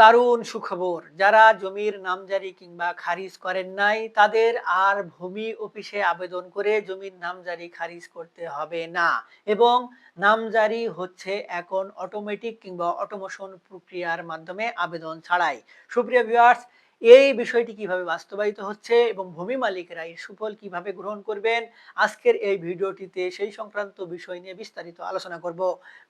দারুণ সুখবর। যারা জমির নামজারি কিংবা খারিজ করেন নাই, তাদের আর ভূমি অফিসে আবেদন করে জমির নামজারি খারিজ করতে হবে না। এবং নামজারি হচ্ছে এখন অটোমেটিক কিংবা অটোমেশন প্রক্রিয়ার মাধ্যমে আবেদন ছাড়াই। সুপ্রিয় ভিউয়ার্স এই বিষয়টি কীভাবে বাস্তবায়িত হচ্ছে এবং ভূমি মালিকেরা এর সুফল কীভাবে গ্রহণ করবেন, আজকের এই ভিডিওটিতে সেই সংক্রান্ত বিষয় নিয়ে বিস্তারিত আলোচনা করব।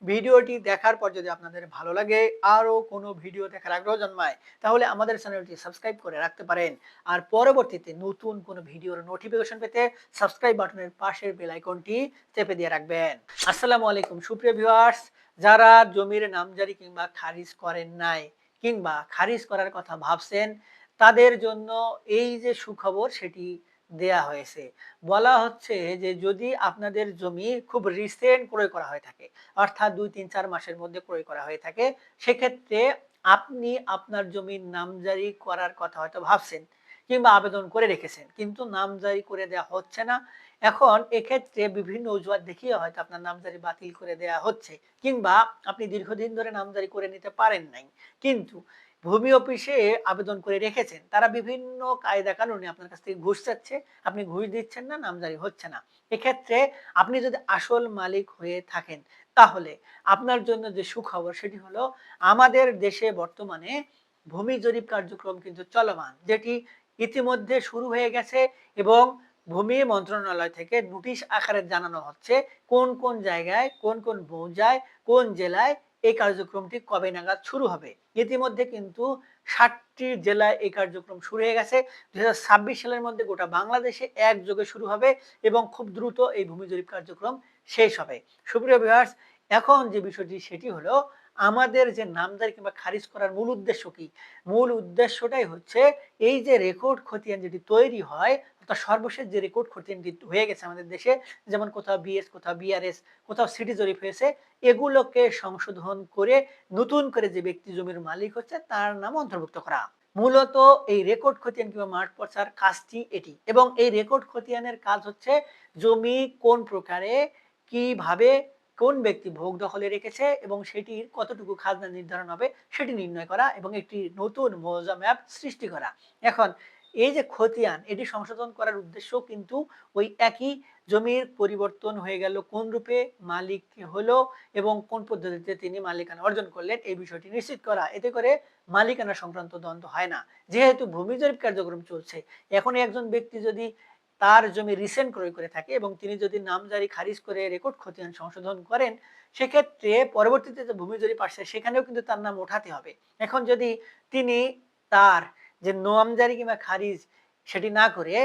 ভিডিওটি দেখার পর যদি আপনাদের ভালো লাগে, আরও কোনো ভিডিও দেখার আগ্রহ জন্মায়, তাহলে আমাদের চ্যানেলটি সাবস্ক্রাইব করে রাখতে পারেন। আর পরবর্তীতে নতুন কোনো ভিডিওর নোটিফিকেশন পেতে সাবস্ক্রাইব বাটনের পাশের বেল আইকনটি চেপে দিয়ে রাখবেন। আসসালামু আলাইকুম, সুপ্রিয় ভিউয়ার্স যারা জমির নামজারি কিংবা খারিজ করেন নাই, কিংবা খারিজ করার কথা ভাবছেন তাদের জন্য এই যে সুখবর সেটি দেয়া হয়েছে। বলা হচ্ছে যে যদি আপনাদের জমি খুব রিসেন্ট ক্রয় করা হয়ে থাকে, অর্থাৎ দুই, তিন, চার মাসের মধ্যে ক্রয় করা হয়ে থাকে, সেক্ষেত্রে আপনি আপনার জমির নামজারি করার কথা হয়তো ভাবছেন কিংবা আবেদন করে রেখেছেন, কিন্তু নামজারি করে দেওয়া হচ্ছে না। এখন এক্ষেত্রে বিভিন্ন অজুহাত দেখিয়ে হয়তো আপনার নামজারি বাতিল করে দেওয়া হচ্ছে, কিংবা আপনি দীর্ঘদিন ধরে নামজারি করে নিতে পারেন নাই। কিন্তু ভূমি অফিসে আবেদন করে রেখেছেন। তারা বিভিন্ন কায়দা কানুনে আপনার কাছ থেকে ঘুষ চাচ্ছে। আপনি ঘুষ দিচ্ছেন না, নামজারি হচ্ছে না। এক্ষেত্রে আপনি যদি আসল মালিক হয়ে থাকেন, তাহলে আপনার জন্য যে সুখবর সেটি হলো, আমাদের দেশে বর্তমানে ভূমি জরিপ কার্যক্রম কিন্তু চলমান, যেটি ইতিমধ্যে শুরু হয়ে গেছে এবং ভূমি মন্ত্রণালয় থেকে নোটিশ আকারে জানানো হচ্ছে কোন কোন জায়গায়, কোন কোন মৌজায়, কোন জেলায় এই কার্যক্রমটি কবে নাগাদ শুরু হবে? ইতিমধ্যে কিন্তু ষাটটি জেলায় এই কার্যক্রম শুরু হয়ে গেছে। দুই হাজার ছাব্বিশ সালের মধ্যে গোটা বাংলাদেশে একযোগে শুরু হবে এবং খুব দ্রুত এই ভূমি জরিপ কার্যক্রম শেষ হবে। সুপ্রিয় বিহার্স এখন যে বিষয়টি সেটি হলো আমাদের যে নামদারি কিংবা খারিজ করার মূল উদ্দেশ্য কি? মূল উদ্দেশ্যটাই হচ্ছে এই যে রেকর্ড খতিয়ান যেটি তৈরি হয়, অর্থাৎ সর্বশেষ যে রেকর্ড খতিয়ানটি হয়ে গেছে আমাদের দেশে, যেমন কোথাও বিএস কোথাও বিআরএস কোথাও সিটি জরিপ হয়েছে, এগুলোকে সংশোধন করে নতুন করে যে ব্যক্তি জমির মালিক হচ্ছে তার নাম অন্তর্ভুক্ত করা। মূলত এই রেকর্ড খতিয়ান কিংবা মাঠ পচার কাজটি এটি এবং এই রেকর্ড খতিয়ানের কাজ হচ্ছে জমি কোন প্রকারে, কীভাবে কোন ব্যক্তি ভোগ দখলে রেখেছে এবং সেটির কতটুকু খাজনা নির্ধারণ হবে সেটি নির্ণয় করা এবং একটি নতুন মৌজা ম্যাপ সৃষ্টি করা। এখন, এই যে খতিয়ান, এটি সংশোধন করার উদ্দেশ্য কিন্তু ওই একই জমির পরিবর্তন হয়ে গেল, কোন রূপে মালিক হলো এবং কোন পদ্ধতিতে তিনি মালিকানা অর্জন করলেন, এই বিষয়টি নিশ্চিত করা। এতে করে মালিকানা সংক্রান্ত দ্বন্দ্ব হয় না। যেহেতু ভূমি জরিপ কার্যক্রম চলছে, এখন একজন ব্যক্তি যদি তার জমি রিসেন্ট ক্রয় করে থাকে এবং তিনি যদি নামজারি খারিজ করে রেকর্ড খতিয়ান সংশোধন করেন, সেক্ষেত্রে পরবর্তীতে যে ভূমি জরিপ আসছে সেখানেও কিন্তু তার নাম ওঠাতে হবে। এখন যদি তিনি তার যে নামজারি কিংবা খারিজ সেটি না করে,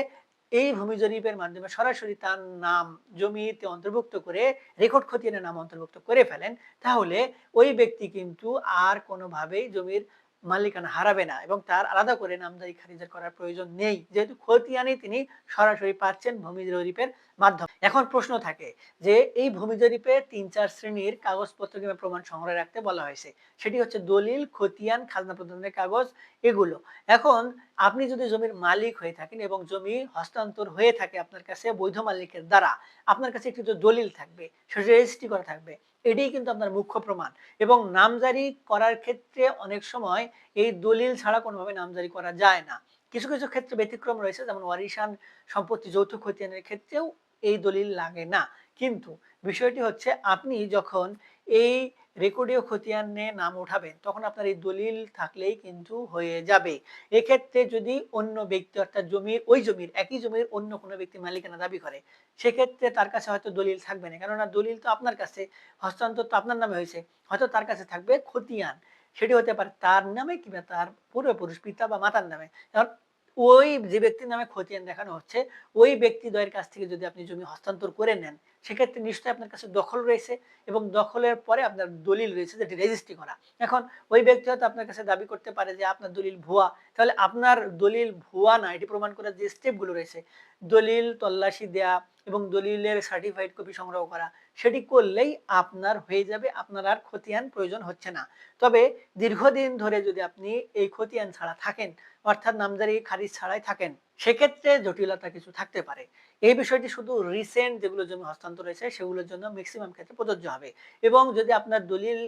এই ভূমি জরিপের মাধ্যমে সরাসরি তার নাম জমিতে অন্তর্ভুক্ত করে রেকর্ড খতিয়ানের নাম অন্তর্ভুক্ত করে ফেলেন, তাহলে ওই ব্যক্তি কিন্তু আর কোনোভাবেই জমির মালিকানা হারাবে না এবং তার আলাদা করে নামজারি খারিজের করার প্রয়োজন নেই। যেহেতু খতিয়ানই তিনি সরাসরি পাচ্ছেন ভূমি জরিপের মাধ্যমে। এখন প্রশ্ন থাকে যে এই ভূমি জরিপে তিন চার শ্রেণির কাগজপত্র কিংবা প্রমাণ সংগ্রহে রাখতে বলা হয়েছে। সেটি হচ্ছে দলিল, খতিয়ান, খাজনা প্রদানের কাগজ এগুলো। এখন আপনি যদি জমির মালিক হয়ে থাকেন এবং জমি হস্তান্তর হয়ে থাকে আপনার কাছে বৈধ মালিকের দ্বারা, আপনার কাছে একটি দলিল থাকবে, সেটা রেজিস্ট্রি করা থাকবে। এটাই কিন্তু আপনার মুখ্য প্রমাণ। এবং নামজারি করার ক্ষেত্রে অনেক সময় এই দলিল ছাড়া কোনোভাবে নামজারি করা যায় না। কিছু কিছু ক্ষেত্রে ব্যতিক্রম রয়েছে, যেমন ওয়ারিশান সম্পত্তি যৌথ খতিয়ানের ক্ষেত্রেও এই দলিল লাগে না। কিন্তু বিষয়টি হচ্ছে, আপনি যখন এই রেকর্ডীয় খতিয়ানে নাম উঠাবেন, তখন আপনার এই দলিল থাকলেই কিন্তু হয়ে যাবে। এক্ষেত্রে যদি অন্য ব্যক্তি অর্থাৎ জমির ওই জমির, একই জমির অন্য কোনো ব্যক্তি মালিকানা দাবি করে, সেক্ষেত্রে তার কাছে হয়তো দলিল থাকবে না। কেননা দলিল তো আপনার কাছে, হস্তান্তর তো আপনার নামে হয়েছে, হয়তো তার কাছে থাকবে খতিয়ান। সেটি হতে পারে তার নামে কিংবা তার পূর্বপুরুষ, পিতা বা মাতার নামে। কারণ ওই যে ব্যক্তির নামে খতিয়ান দেখানো হচ্ছে, ওই ব্যক্তিদ্বয়ের কাছ থেকে যদি আপনি জমি হস্তান্তর করে নেন সেক্ষেত্রে নিশ্চয়ই আপনার কাছে দখল রয়েছে এবং দখলের পরে আপনার দলিল রয়েছে যেটি রেজিস্ট্রি করা। এখন ওই ব্যক্তি হয়তো আপনার কাছে দাবি করতে পারে যে আপনার দলিল ভুয়া। তাহলে আপনার দলিল ভুয়া না, এটি প্রমাণ করার যে স্টেপগুলো রয়েছে, দলিল তল্লাশি দেয়া এবং দলিলের সার্টিফাইড কপি সংগ্রহ করা, সেটি করলেই আপনার হয়ে যাবে, আপনার আর খতিয়ান প্রয়োজন হচ্ছে না। তবে দীর্ঘদিন ধরে যদি আপনি এই খতিয়ান ছাড়া থাকেন, অর্থাৎ নামজারি খারিজ ছাড়াই থাকেন, সেক্ষেত্রে জটিলতা কিছু থাকতে পারে। এই বিষয়টি শুধু রিসেন্ট যেগুলো জমি হস্তান্তর হয়েছে, সেগুলোর জন্য ম্যাক্সিমাম ক্ষেত্রে প্রযোজ্য হবে। এবং যদি আপনার দলিল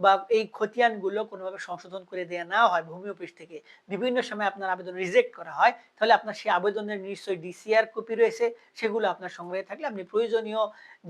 বা এই খতিয়ানগুলো কোনোভাবে সংশোধন করে দেওয়া না হয় ভূমি অফিস থেকে, বিভিন্ন সময় আপনার আবেদন রিজেক্ট করা হয়, তাহলে আপনার সেই আবেদনের নিশ্চয়ই ডিসিআর কপি রয়েছে, সেগুলো আপনার সংগ্রহে থাকলে আপনি প্রয়োজনীয়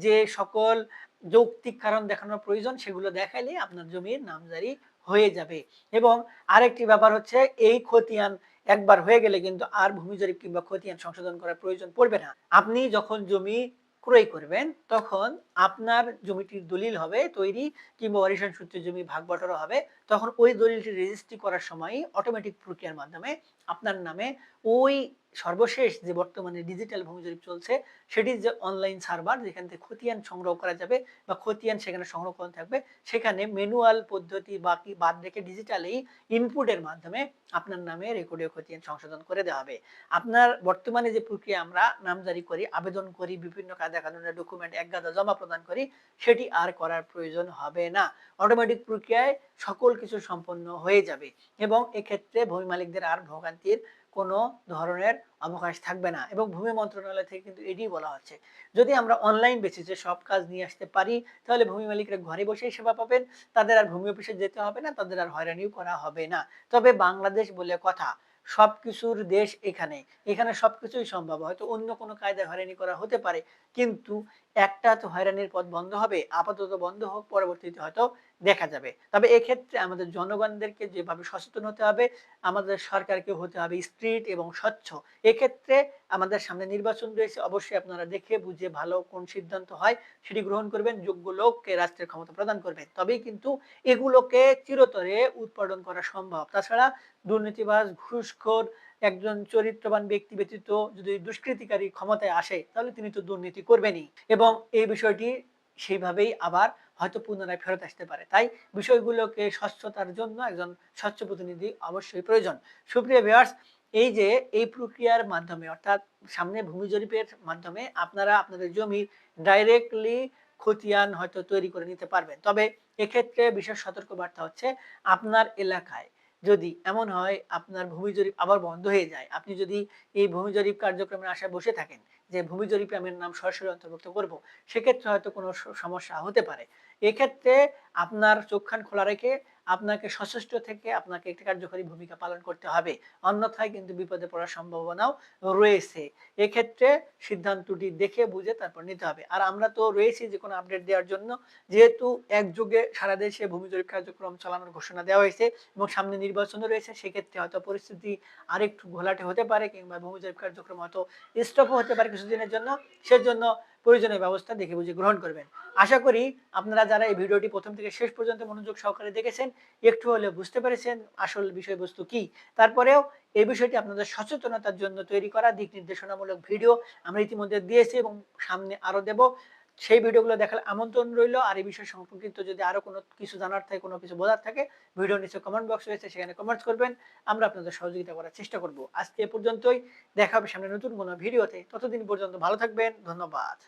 যে সকল যৌক্তিক কারণ দেখানোর প্রয়োজন, সেগুলো দেখাইলে আপনার জমির নামজারি হয়ে যাবে। এবং আরেকটি ব্যাপার হচ্ছে, এই খতিয়ান একবার হয়ে গেলে কিন্তু আর ভূমি জরিপ কিংবা খতিয়ান সংশোধন করার প্রয়োজন পড়বে না। আপনি যখন জমি ক্রয় করবেন, তখন আপনার জমিটির দলিল হবে তৈরি কিংবা ওয়ারিশন সূত্রে জমি ভাগ বটরা হবে। তখন ওই দলিলটি রেজিস্ট্রি করার সময় অটোমেটিক প্রক্রিয়ার মাধ্যমে আপনার নামে ওই সর্বশেষ যে বর্তমানে ডিজিটাল ভূমি জরিপ চলছে সেটির যে অনলাইন সার্ভার যেখান থেকে খতিয়ান সংগ্রহ করা যাবে বা খতিয়ান সেখানে সংরক্ষণ থাকবে, সেখানে ম্যানুয়াল পদ্ধতি বাকি বাদ রেখে ডিজিটালি ইনপুটের মাধ্যমে আপনার নামে রেকর্ডীয় খতিয়ান সংশোধন করে দেওয়া হবে। আপনার বর্তমানে যে প্রক্রিয়া আমরা নামজারি করি, আবেদন করি, বিভিন্ন কায়দা কানুনের ডকুমেন্ট একগাদা জমা প্রদান করি, সেটি আর করার প্রয়োজন হবে না। অটোমেটিক প্রক্রিয়ায় সকল কিছু সম্পন্ন হয়ে যাবে এবং এক্ষেত্রে ভূমি মালিকদের আর ভোগান্তির কোনো ধরনের অবকাশ থাকবে না। এবং ভূমি মন্ত্রণালয় থেকে কিন্তু এটি বলা হচ্ছে, যদি আমরা অনলাইন বেসিসে সব কাজ নিয়ে আসতে পারি, তাহলে ভূমি মালিকরা ঘরে বসেই সেবা পাবেন, তাদের আর ভূমি অফিসে যেতে হবে না, তাদের আর হয়রানিও করা হবে না। তবে বাংলাদেশ বলে কথা সবকিছুর দেশ এখানে এখানে সবকিছুই সম্ভব। হয়তো অন্য কোনো কায়দায় হয়রানি করা হতে পারে, কিন্তু একটা তো হয়রানির পথ বন্ধ হবে, আপাতত বন্ধ হোক, পরবর্তীতে হয়তো দেখা যাবে। তবে এক্ষেত্রে আমাদের জনগণদেরকে যেভাবে সচেতন হতে হবে, আমাদের সরকারকে হতে হবে স্ট্রিট এবং স্বচ্ছ। এক্ষেত্রে আমাদের সামনে নির্বাচন রয়েছে, অবশ্যই আপনারা দেখে বুঝে ভালো কোন সিদ্ধান্ত হয় সেটি গ্রহণ করবেন, যোগ্য লোককে রাষ্ট্রের ক্ষমতা প্রদান করবেন। তবেই কিন্তু এগুলোকে চিরতরে উৎপাদন করা সম্ভব। তাছাড়া দুর্নীতিবাজ, ঘুষখোর, একজন চরিত্রবান ব্যক্তি ব্যতীত যদি দুষ্কৃতিকারী ক্ষমতায় আসে, তাহলে তিনি তো দুর্নীতি করবেনই। এবং এই বিষয়টি সেইভাবেই আবার হয়তো পুনরায় ফেরত আসতে পারে। তাই বিষয়গুলোকে স্বচ্ছতার জন্য একজন স্বচ্ছ প্রতিনিধি অবশ্যই প্রয়োজন। সুপ্রিয় ভিউয়ার্স এই যে এই প্রক্রিয়ার মাধ্যমে, অর্থাৎ সামনে ভূমি জরিপের মাধ্যমে আপনারা আপনাদের জমি ডাইরেক্টলি খতিয়ান হয়তো তৈরি করে নিতে পারবেন। তবে এক্ষেত্রে বিশেষ সতর্কবার্তা হচ্ছে, আপনার এলাকায় যদি এমন হয় আপনার ভূমি জরিপ আবার বন্ধ হয়ে যায়, আপনি যদি এই ভূমি জরিপ কার্যক্রমের আশায় বসে থাকেন যে ভূমি জরিপে আমি নাম সরাসরি অন্তর্ভুক্ত করব, সেক্ষেত্রে হয়তো কোনো সমস্যা হতে পারে। এক্ষেত্রে আপনার চোখ চোখখান খোলা রেখে আপনাকে সচেষ্ট থেকে আপনাকে একটি কার্যকরী ভূমিকা পালন করতে হবে। অন্যথায় কিন্তু বিপদে পড়ার সম্ভাবনাও রয়েছে। এক্ষেত্রে সিদ্ধান্তটি দেখে বুঝে তারপর নিতে হবে। আর আমরা তো রয়েছি যে কোনো আপডেট দেওয়ার জন্য, যেহেতু একযোগে সারা দেশে ভূমি জরিপ কার্যক্রম চালানোর ঘোষণা দেওয়া হয়েছে এবং সামনে নির্বাচনও রয়েছে, সেক্ষেত্রে হয়তো পরিস্থিতি আরেকটু ঘোলাটে হতে পারে কিংবা ভূমি জরিপ কার্যক্রম হয়তো স্টপও হতে পারে কিছুদিনের জন্য। সেজন্য প্রয়োজনীয় ব্যবস্থা দেখে বুঝে গ্রহণ করবেন। আশা করি আপনারা যারা এই ভিডিওটি প্রথম থেকে শেষ পর্যন্ত মনোযোগ সহকারে দেখেছেন, একটু হলে বুঝতে পেরেছেন আসল বিষয়বস্তু কি। তারপরেও এই বিষয়টি আপনাদের সচেতনতার জন্য তৈরি করা দিক নির্দেশনামূলক ভিডিও আমরা ইতিমধ্যে দিয়েছি এবং সামনে আরও দেব। সেই ভিডিওগুলো দেখার আমন্ত্রণ রইল। আর এই বিষয় সম্পর্কিত যদি আরও কোনো কিছু জানার থাকে, কোনো কিছু বোঝার থাকে ভিডিও নিচে কমেন্ট বক্স রয়েছে, সেখানে কমেন্টস করবেন। আমরা আপনাদের সহযোগিতা করার চেষ্টা করব। আজকে এ পর্যন্তই। দেখা হবে সামনে নতুন কোনো ভিডিওতে। ততদিন পর্যন্ত ভালো থাকবেন। ধন্যবাদ।